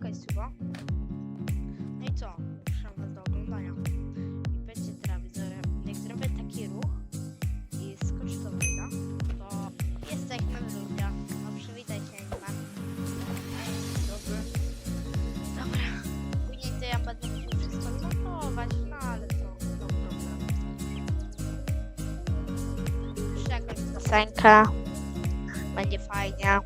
lajka i suba. No i co? Proszę was do oglądania. I będzie teraz jak zrobię taki ruch i skoczę do wejda, to jest tak na lubię. No przywitaj się Ingmar. Dobry. Dobra. Później to ja będę musiał wszystko zmontować, no ale to no problem. Jeszcze. Będzie fajnie.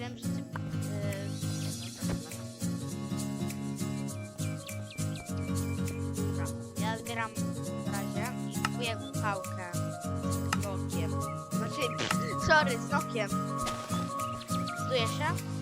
Myślałem, że ty... Dobra, ja zbieram w razie i kupuję pałkę z nokiem. Znaczy, sorry, z nokiem. Zduje się?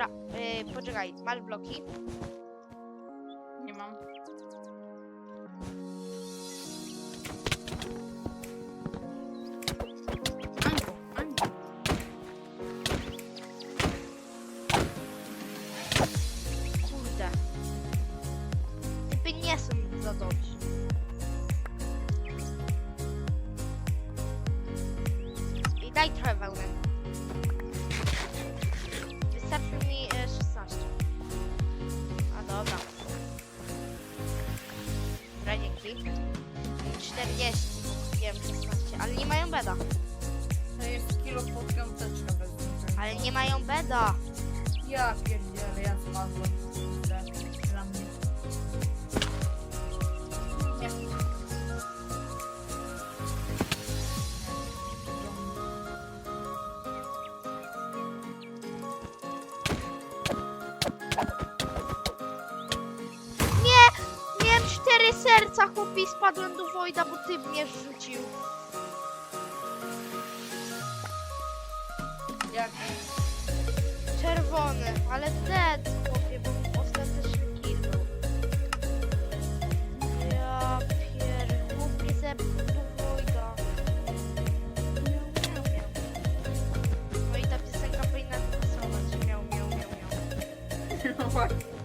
Dobra, yy, poczekaj, masz bloki? 30. Wiem, 16. Tak ale nie mają beda. To jest kilo po bez. Ale nie mają beda. Ja pierdzielę, ja zmazłem. Serca, chłopie, spadłem do Wojda, bo ty mnie rzucił. Jak? Czerwony, ale dead, chłopie, bo ostateczny kill był. Ja pier... chłopie, zepsuł do Wojda. Miał, miał, miał. Ta piosenka powinna pasować. Miał, miał, miał, miał. No właśnie.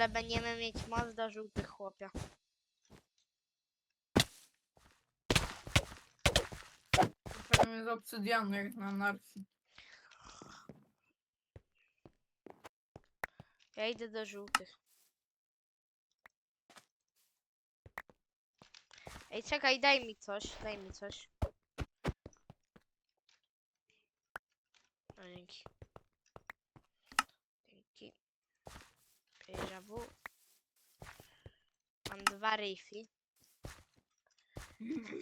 Ale będziemy mieć moc do żółtych chłopia. Pewnie z obsydianu jak na anarchii. Ja idę do żółtych. Ej, czekaj, daj mi coś, daj mi coś. No, dzięki. Dzięki. Déjà vu. Mam dwa riffy.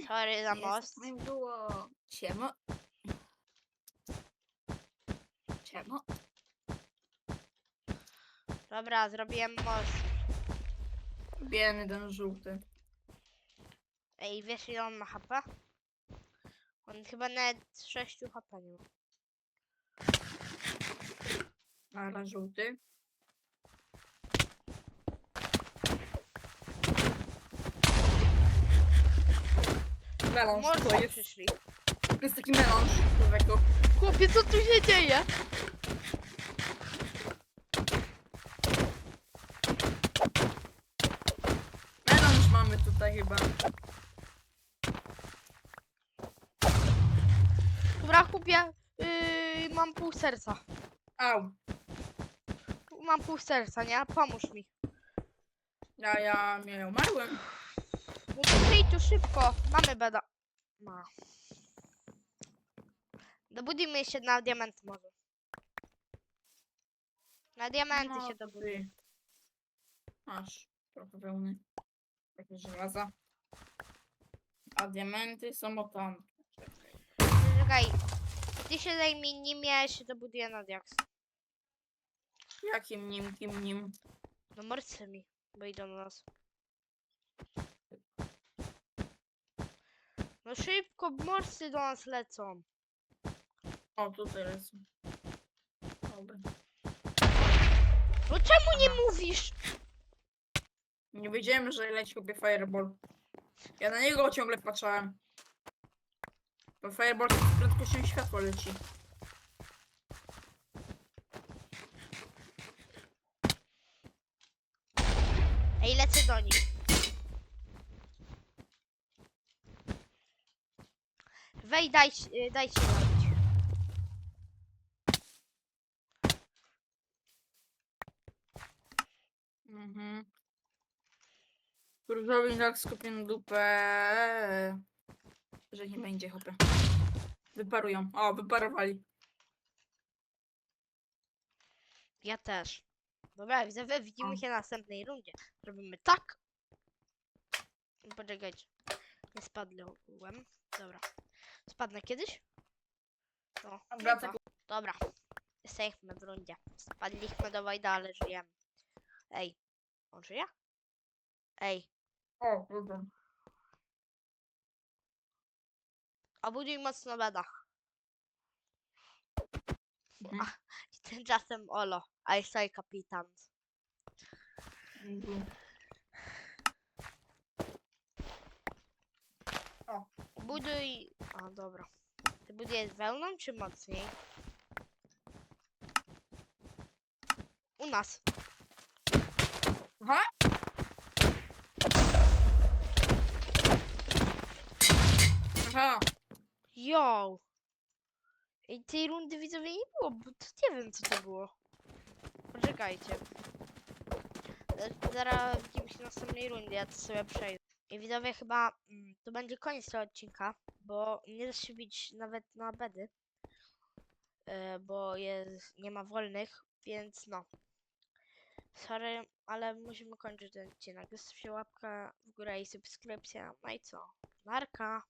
Sorry za most. Moim było. Siema. Siema. Dobra, zrobiłem most. Biedny ten żółty. Ej, wiesz ile on ma HP? On chyba nawet 6 HP nie ma. Ale żółty. Melanż to Morze jest. przyszli. To jest taki melanż człowieku. Chłopie, co tu się dzieje? Melanż mamy tutaj chyba. Dobra, kupię. Yy, mam pół serca. Au. Mam pół serca, nie? Pomóż mi. Ja, ja, ja umarłem. No to przyjdź tu szybko. Mamy beda. Ma. Dobudujmy się na diamenty może. Na diamenty No, się to dobudujmy. ty. Masz trochę wełny. Takie żelaza. A diamenty są o tam. Czekaj. Ty się zajmij nim, ja się dobuduję na diaks. Jakim nim, kim nim? No morcymi, bo idą do nas. No szybko, morscy do nas lecą. O, tutaj lecą. Dobra. No czemu nie mówisz? Nie wiedziałem, że leci sobie Fireball. Ja na niego ciągle patrzałem. Bo Fireball z prędkością światła leci. Ej, lecę do nich. Wej, daj, y, dajcie robić. Mhm. Różowy tak skupię dupę. Że nie będzie hopy. Wyparują. O, wyparowali. Ja też. Dobra, widzowie, widzimy O. się na następnej rundzie. Robimy tak. Poczekajcie. Nie spadłem. Dobra. Spadnę kiedyś? O, Wraca chyba. Dobra. Jesteśmy w rundzie. Spadliśmy do Wajda, ale żyjemy. Ej. On żyje? Ej. O, dobra. Obuduj mocno beda. Mhm. A, I tymczasem Olo. I say kapitan. Mhm. Buduj. A dobra. Ty budujesz wełną czy mocniej? U nas. Aha. Aha. Yo! I tej rundy widzowie nie było, bo to nie wiem co to było. Poczekajcie. Zaraz się na następnej rundzie, ja to sobie przejdę. I widzowie chyba mm, to będzie koniec tego odcinka, bo nie da się bić nawet na bedy. e, Bo jest, nie ma wolnych, więc no. Sorry, ale musimy kończyć ten odcinek. Zostawcie łapkę w górę i subskrypcja. No i co? Narka!